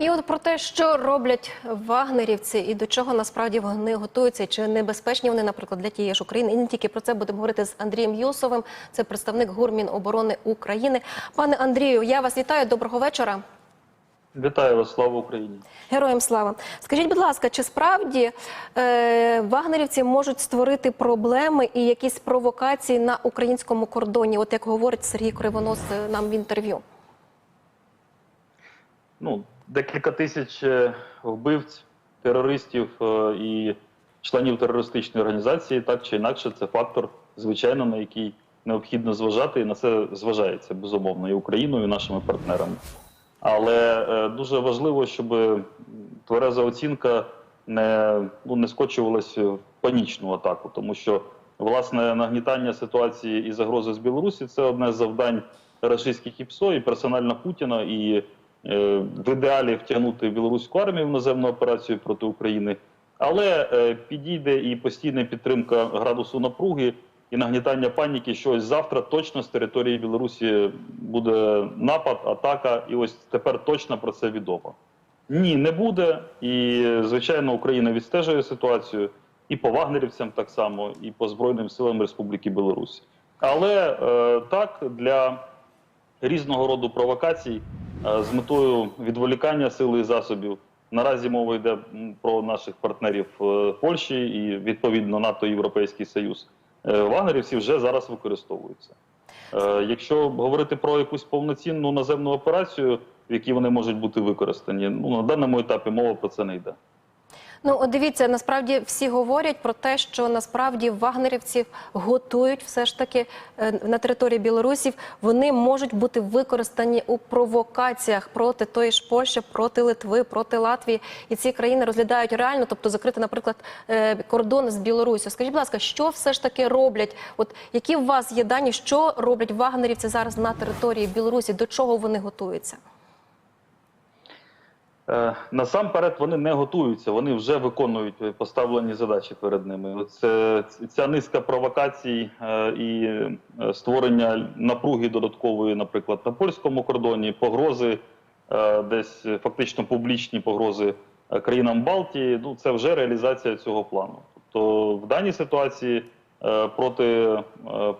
І от про те, що роблять вагнерівці і до чого насправді вони готуються, чи небезпечні вони, наприклад, для тієї ж України. І не тільки про це будемо говорити з Андрієм Юсовим, це представник ГУР Міноборони України. Пане Андрію, я вас вітаю. Доброго вечора. Вітаю вас, слава Україні. Героям слава. Скажіть, будь ласка, чи справді е, вагнерівці можуть створити проблеми і якісь провокації на українському кордоні? От як говорить Сергій Кривонос е, нам в інтерв'ю. Ну, декілька тисяч е, вбивць, терористів е, і членів терористичної організації, так чи інакше, це фактор, звичайно, на який необхідно зважати, і на це зважається безумовно і Україною, і нашими партнерами. Але е, дуже важливо, щоб твереза оцінка не, ну, не скочувалася в панічну атаку, тому що власне нагнітання ситуації і загрози з Білорусі це одне з завдань рашистських ІПСО і персонально Путіна, і в ідеалі втягнути білоруську армію в наземну операцію проти України. Але е, підійде і постійна підтримка градусу напруги і нагнітання паніки, що ось завтра точно з території Білорусі буде напад, атака, і ось тепер точно про це відомо. Ні, не буде. І звичайно, Україна відстежує ситуацію і по вагнерівцям так само, і по Збройним силам Республіки Білорусь. Але е, так для різного роду провокацій е, з метою відволікання сили і засобів. Наразі мова йде про наших партнерів е, Польщі і відповідно НАТО Європейський Союз. Е, Вагнерівці вже зараз використовуються. Е, Якщо говорити про якусь повноцінну наземну операцію, в якій вони можуть бути використані, ну на даному етапі мова про це не йде. Ну, от дивіться, насправді всі говорять про те, що насправді вагнерівців готують все ж таки е, на території Білорусі. Вони можуть бути використані у провокаціях проти тої ж Польщі, проти Литви, проти Латвії. І ці країни розглядають реально, тобто закрити, наприклад, е, кордон з Білорусі. Скажіть, будь ласка, що все ж таки роблять? От які у вас є дані, що роблять вагнерівці зараз на території Білорусі? До чого вони готуються? Е, Насамперед вони не готуються, вони вже виконують поставлені задачі перед ними. Це ця низка провокацій е, і е, створення напруги додаткової, наприклад, на польському кордоні, погрози, десь фактично публічні погрози країнам Балтії. Ну це вже реалізація цього плану. Тобто в даній ситуації проти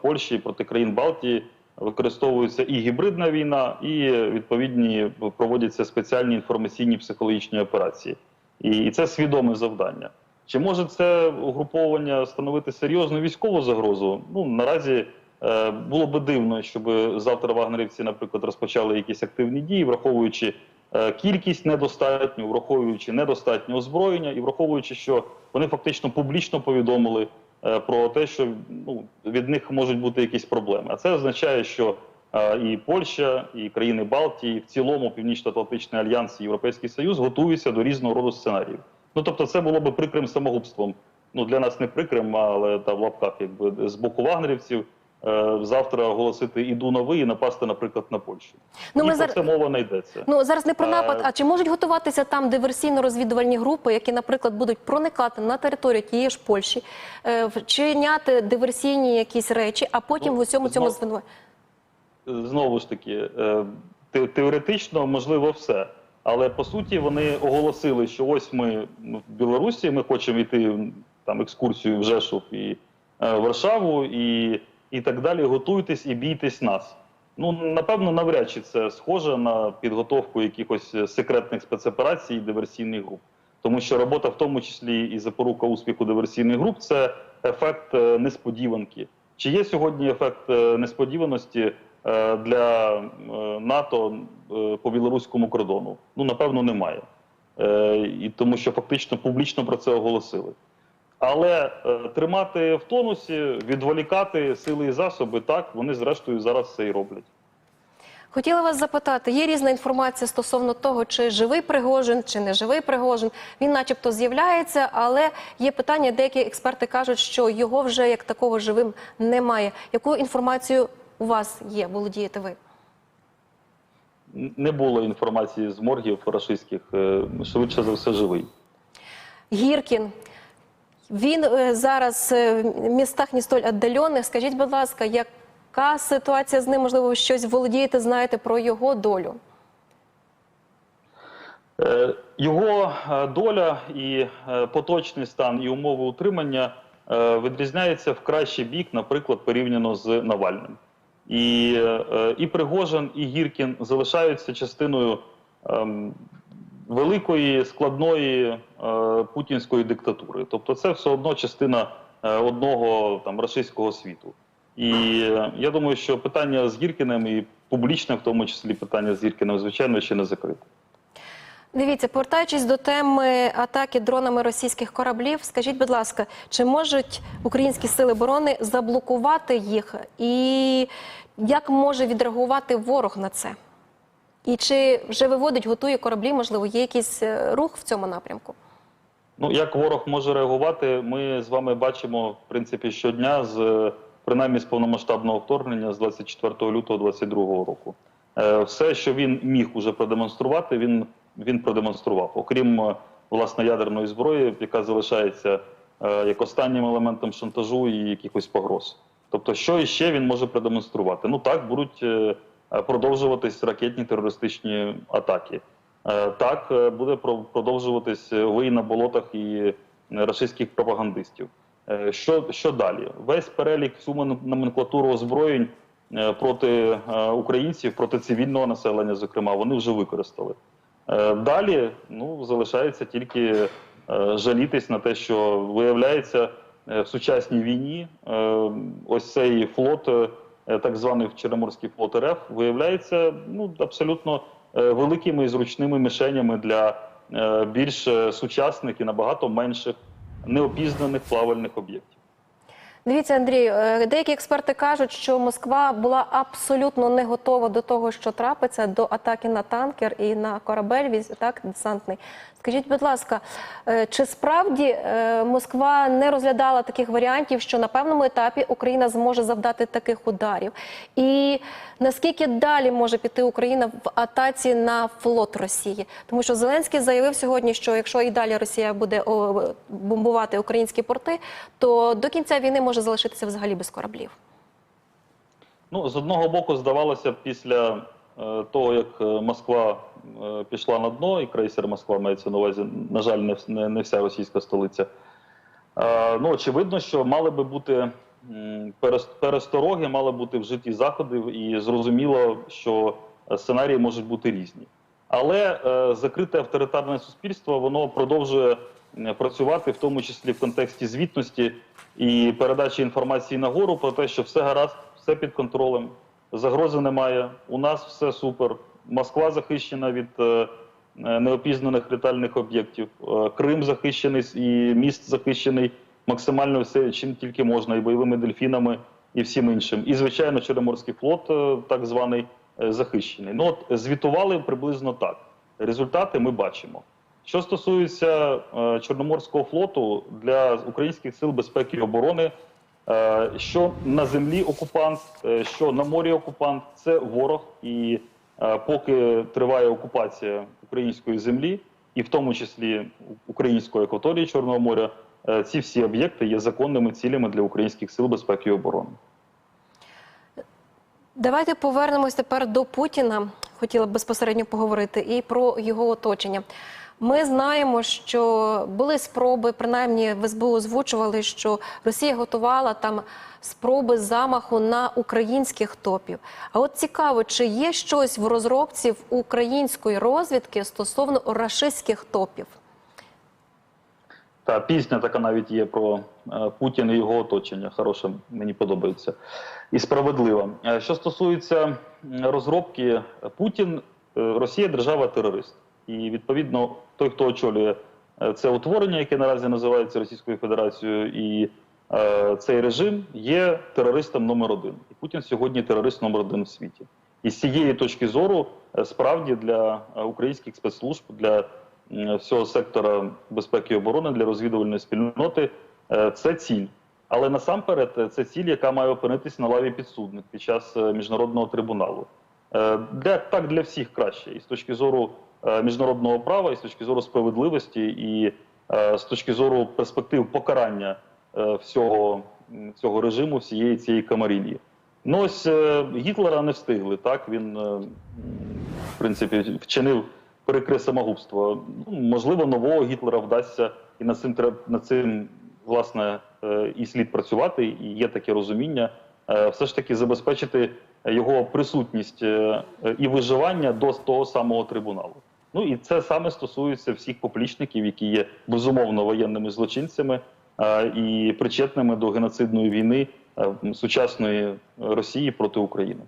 Польщі, проти країн Балтії використовується і гібридна війна, і відповідні проводяться спеціальні інформаційні психологічні операції. І, і це свідоме завдання. Чи може це угруповання становити серйозну військову загрозу? Ну наразі е, було би дивно, щоб завтра вагнерівці, наприклад, розпочали якісь активні дії, враховуючи е, кількість недостатню, враховуючи недостатнє озброєння, і враховуючи, що вони фактично публічно повідомили про те, що ну, від них можуть бути якісь проблеми. А це означає, що е, і Польща, і країни Балтії, в цілому Північно-Атлантичний альянс і Європейський Союз готуються до різного роду сценаріїв. Ну тобто, це було би прикрим самогубством. Ну для нас не прикрим, але та в лапках, якби з боку вагнерівців. Е, Завтра оголосити іду на ви і напасти, наприклад, на Польщу. Ну, і ми про зараз- це мова не йдеться. Ну зараз не про Е, напад, а чи можуть готуватися там диверсійно-розвідувальні групи, які, наприклад, будуть проникати на територію тієї ж Польщі, е, вчиняти диверсійні якісь речі, а потім Ну, в усьому цьому знов- звинувачувати? знову ж таки, те- теоретично можливо все. Але по суті вони оголосили, що ось ми в Білорусі, ми хочемо йти там екскурсію в Жешув і е, Варшаву, і, і так далі. Готуйтесь і бійтесь нас. Ну напевно, навряд чи це схоже на підготовку якихось е, секретних спецоперацій і диверсійних груп. Тому що робота, в тому числі і запорука успіху диверсійних груп, це ефект е, несподіванки. Чи є сьогодні ефект е, несподіваності для НАТО по білоруському кордону? Ну напевно, немає. І тому що фактично публічно про це оголосили. Але е, тримати в тонусі, відволікати сили і засоби, так вони зрештою зараз це і роблять. Хотіла вас запитати, є різна інформація стосовно того, чи живий Пригожин, чи не живий Пригожин. Він, начебто, з'являється, але є питання. Деякі експерти кажуть, що його вже як такого живим немає. Яку інформацію у вас є? Володієте ви? Не було інформації з моргів рашистських, е, швидше за все, живий. Гіркін. Він е, зараз е, в містах не столь віддалених. Скажіть, будь ласка, яка ситуація з ним? Можливо, ви щось володієте, знаєте про його долю? Е, Його доля і поточний стан і умови утримання відрізняються в кращий бік, наприклад, порівняно з Навальним. І, і Пригожин, і Гіркін залишаються частиною ем, великої складної е, путінської диктатури. Тобто, це все одно частина е, одного там рашистського світу. І я думаю, що питання з Гіркіним і публічне, в тому числі питання з Гіркіним, звичайно, ще не закрите. Дивіться, повертаючись до теми атаки дронами російських кораблів, скажіть, будь ласка, чи можуть українські сили оборони заблокувати їх, і як може відреагувати ворог на це? І чи вже виводить, готує кораблі? Можливо, є якийсь е, рух в цьому напрямку? Ну, як ворог може реагувати, ми з вами бачимо в принципі щодня з е, принаймні з повномасштабного вторгнення з 24 лютого 2022 року. Е, Все, що він міг уже продемонструвати, він, він продемонстрував. Окрім власне ядерної зброї, яка залишається як останнім елементом шантажу і якихось погроз. Тобто, що іще він може продемонструвати? Ну так будуть продовжуватись ракетні терористичні атаки. Е, Так е, буде про- продовжуватись е, вий на болотах і е, рашистських пропагандистів. Е, Що, що далі? Весь перелік всю мен- номенклатуру озброєнь е, проти е, українців, проти цивільного населення, зокрема, вони вже використали. Е, Далі ну, залишається тільки е, жалітись на те, що виявляється е, в сучасній війні е, ось цей флот, е, так званий Чорноморський флот РФ, виявляється ну, абсолютно е, великими і зручними мішенями для е, більш е, сучасних і набагато менших неопізнаних плавальних об'єктів. Дивіться, Андрію, е, деякі експерти кажуть, що Москва була абсолютно не готова до того, що трапиться, до атаки на танкер і на корабель так, десантний. Скажіть, будь ласка, е, чи справді е, Москва не розглядала таких варіантів, що на певному етапі Україна зможе завдати таких ударів? І наскільки далі може піти Україна в атаці на флот Росії? Тому що Зеленський заявив сьогодні, що якщо і далі Росія буде бомбувати українські порти, то до кінця війни може залишитися взагалі без кораблів. Ну, з одного боку, здавалося, після е, того, як е, Москва е, пішла на дно, і крейсер Москва мається на увазі, на жаль, не, не, не вся російська столиця. Ну, очевидно, що мали би бути перестороги, мали бути вжиті заходи, і зрозуміло, що сценарії можуть бути різні. Але закрите авторитарне суспільство воно продовжує працювати, в тому числі в контексті звітності і передачі інформації нагору про те, що все гаразд, все під контролем, загрози немає. У нас все супер. Москва захищена від е, е, неопізнаних літальних об'єктів. Е, Крим захищений і міст захищений максимально все, чим тільки можна, і бойовими дельфінами, і всім іншим. І звичайно, Чорноморський флот, е, так званий, е, захищений. Ну от звітували приблизно так. Результати ми бачимо. Що стосується е, Чорноморського флоту для українських сил безпеки і оборони, е, що на землі окупант, е, що на морі окупант, це ворог. І поки триває окупація української землі, і в тому числі української акваторії Чорного моря, ці всі об'єкти є законними цілями для українських сил безпеки і оборони. Давайте повернемось тепер до Путіна. Хотіла б безпосередньо поговорити і про його оточення. Ми знаємо, що були спроби, принаймні в СБУ озвучували, що Росія готувала там спроби замаху на українських топів. А от цікаво, чи є щось в розробці української розвідки стосовно рашистських топів? Та пісня така навіть є про е, Путіна і його оточення. Хороша, мені подобається. І справедлива. Е, Що стосується розробки, Путін, е, Росія держава-терорист. І відповідно той, хто очолює е, це утворення, яке наразі називається Російською Федерацією, і е, цей режим є терористом номер один. І Путін сьогодні терорист номер один в світі. І з цієї точки зору, е, справді для е, українських спецслужб, для всього сектора безпеки і оборони, для розвідувальної спільноти це ціль. Але насамперед це ціль, яка має опинитись на лаві підсудних під час міжнародного трибуналу. Е, Для так для всіх краще, і з точки зору міжнародного права, і з точки зору справедливості, і е, з точки зору перспектив покарання е, всього цього режиму, всієї цієї камарілії. Ну ось е, Гітлера не встигли. Так він е, в принципі вчинив перекри самогубство. Ну, можливо, нового Гітлера вдасться, і над цим над цим власне е, і слід працювати, і є таке розуміння. Е, Все ж таки забезпечити його присутність е, е, і виживання до того самого трибуналу. Ну і це саме стосується всіх поплічників, які є безумовно воєнними злочинцями е, і причетними до геноцидної війни е, сучасної Росії проти України.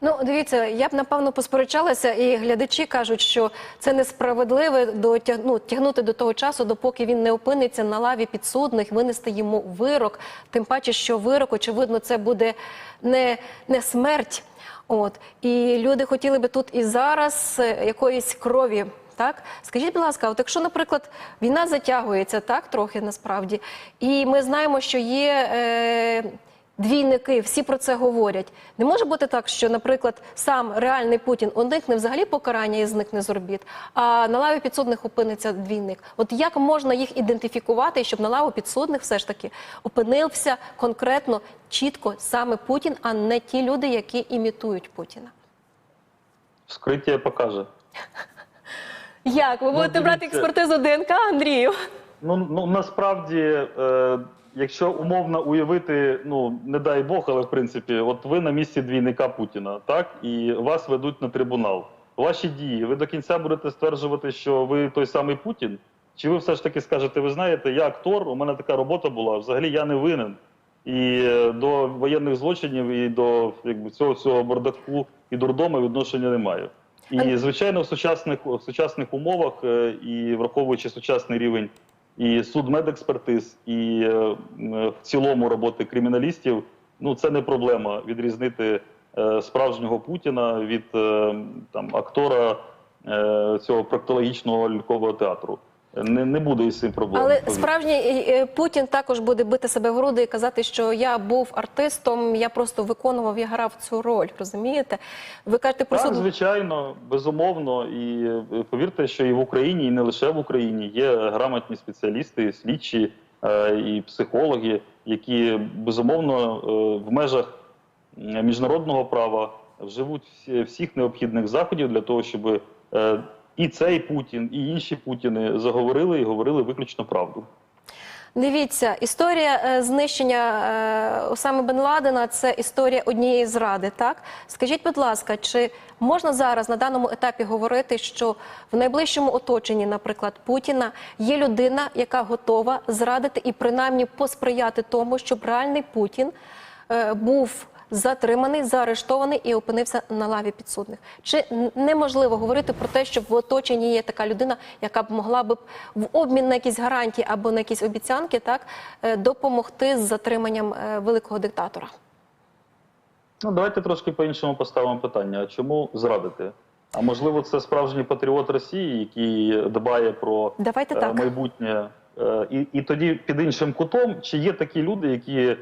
Ну, дивіться, я б напевно посперечалася, і глядачі кажуть, що це несправедливо до ну, тягнути до того часу, допоки він не опиниться на лаві підсудних, винести йому вирок. Тим паче, що вирок, очевидно, це буде не, не смерть. От і люди хотіли би тут і зараз е, якоїсь крові. Так, скажіть, будь ласка, от якщо, наприклад, війна затягується так трохи насправді, і ми знаємо, що є е, двійники, всі про це говорять. Не може бути так, що, наприклад, сам реальний Путін уникне взагалі покарання і зникне з орбіт, а на лаві підсудних опиниться двійник. От як можна їх ідентифікувати, щоб на лаву підсудних все ж таки опинився конкретно чітко саме Путін, а не ті люди, які імітують Путіна? Вскриття покаже. Як ви будете брати експертизу ДНК, Андрію? Ну, ну насправді, е, якщо умовно уявити, ну не дай Бог, але в принципі, от ви на місці двійника Путіна, так і вас ведуть на трибунал. Ваші дії, ви до кінця будете стверджувати, що ви той самий Путін? Чи ви все ж таки скажете, ви знаєте, я актор, у мене така робота була, взагалі я не винен. І е, до воєнних злочинів, і до якби цього цього бардаку і дурдома відношення не маю. І звичайно, в сучасних в сучасних умовах е, і враховуючи сучасний рівень і судмедекспертиз, і е, в цілому роботи криміналістів, ну це не проблема відрізнити е, справжнього Путіна від е, там актора е, цього проктологічного лялькового театру. Не, не буде із цим проблем. Але повірте. справжній е, е, Путін також буде бити себе в груди і казати, що я був артистом, я просто виконував, я грав цю роль. Розумієте? Ви кажете про Так, суд. звичайно, безумовно. І е, повірте, що і в Україні, і не лише в Україні є грамотні спеціалісти, слідчі і психологи, які безумовно в межах міжнародного права вживуть всі- всіх необхідних заходів для того, щоб і цей Путін, і інші Путіни заговорили і говорили виключно правду. Дивіться, історія е, знищення е, Осами Бен Ладена це історія однієї зради. Так скажіть, будь ласка, чи можна зараз на даному етапі говорити, що в найближчому оточенні, наприклад, Путіна, є людина, яка готова зрадити і принаймні посприяти тому, щоб реальний Путін е, був затриманий, заарештований і опинився на лаві підсудних. Чи неможливо говорити про те, що в оточенні є така людина, яка б могла б в обмін на якісь гарантії або на якісь обіцянки, так е, допомогти з затриманням е, великого диктатора? Ну, давайте трошки по-іншому поставимо питання: чому зрадити? А можливо, це справжній патріот Росії, який дбає про е, майбутнє. І, і тоді під іншим кутом, чи є такі люди, які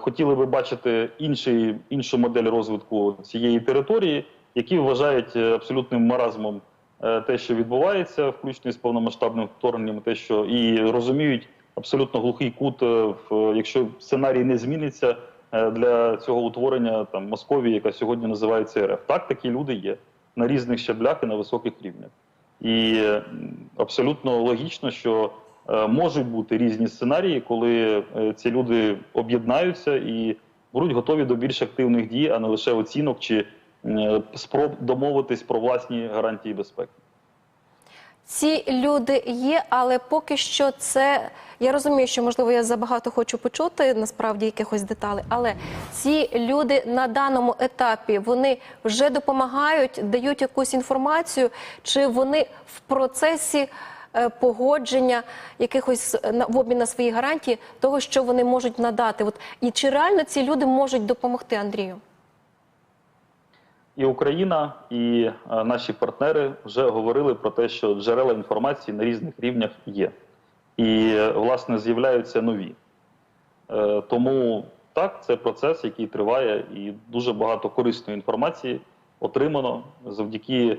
хотіли би бачити інший, іншу модель розвитку цієї території, які вважають е, абсолютним маразмом е, те, що відбувається, включно з повномасштабним вторгненням, те, що і розуміють абсолютно глухий кут, е, якщо сценарій не зміниться е, для цього утворення там Московії, яка сьогодні називається РФ. Так, такі люди є на різних щаблях і на високих рівнях. І е, абсолютно логічно, що е, можуть бути різні сценарії, коли е, ці люди об'єднаються і будуть готові до більш активних дій, а не лише оцінок чи е, спроб домовитись про власні гарантії безпеки. Ці люди є, але поки що це я розумію, що можливо я забагато хочу почути насправді якихось деталей, але ці люди на даному етапі вони вже допомагають, дають якусь інформацію, чи вони в процесі е, погодження якихось е, в обмін на свої гарантії того, що вони можуть надати. От і чи реально ці люди можуть допомогти Андрію? І Україна, і е, наші партнери вже говорили про те, що джерела інформації на різних рівнях є. І, е, власне, з'являються нові. Е, Тому так, це процес, який триває, і дуже багато корисної інформації отримано завдяки, е,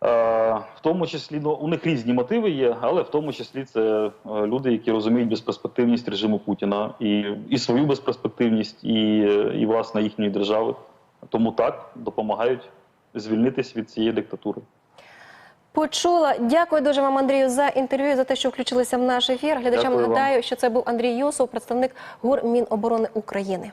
в тому числі, ну, у них різні мотиви є, але в тому числі це е, люди, які розуміють безперспективність режиму Путіна і, і свою безперспективність, і, е, і власне їхньої держави. Тому так допомагають звільнитись від цієї диктатури. Почула. Дякую дуже вам, Андрію, за інтерв'ю за те, що включилися в наш ефір. Глядачам нагадаю, що це був Андрій Юсов, представник ГУР Міноборони України.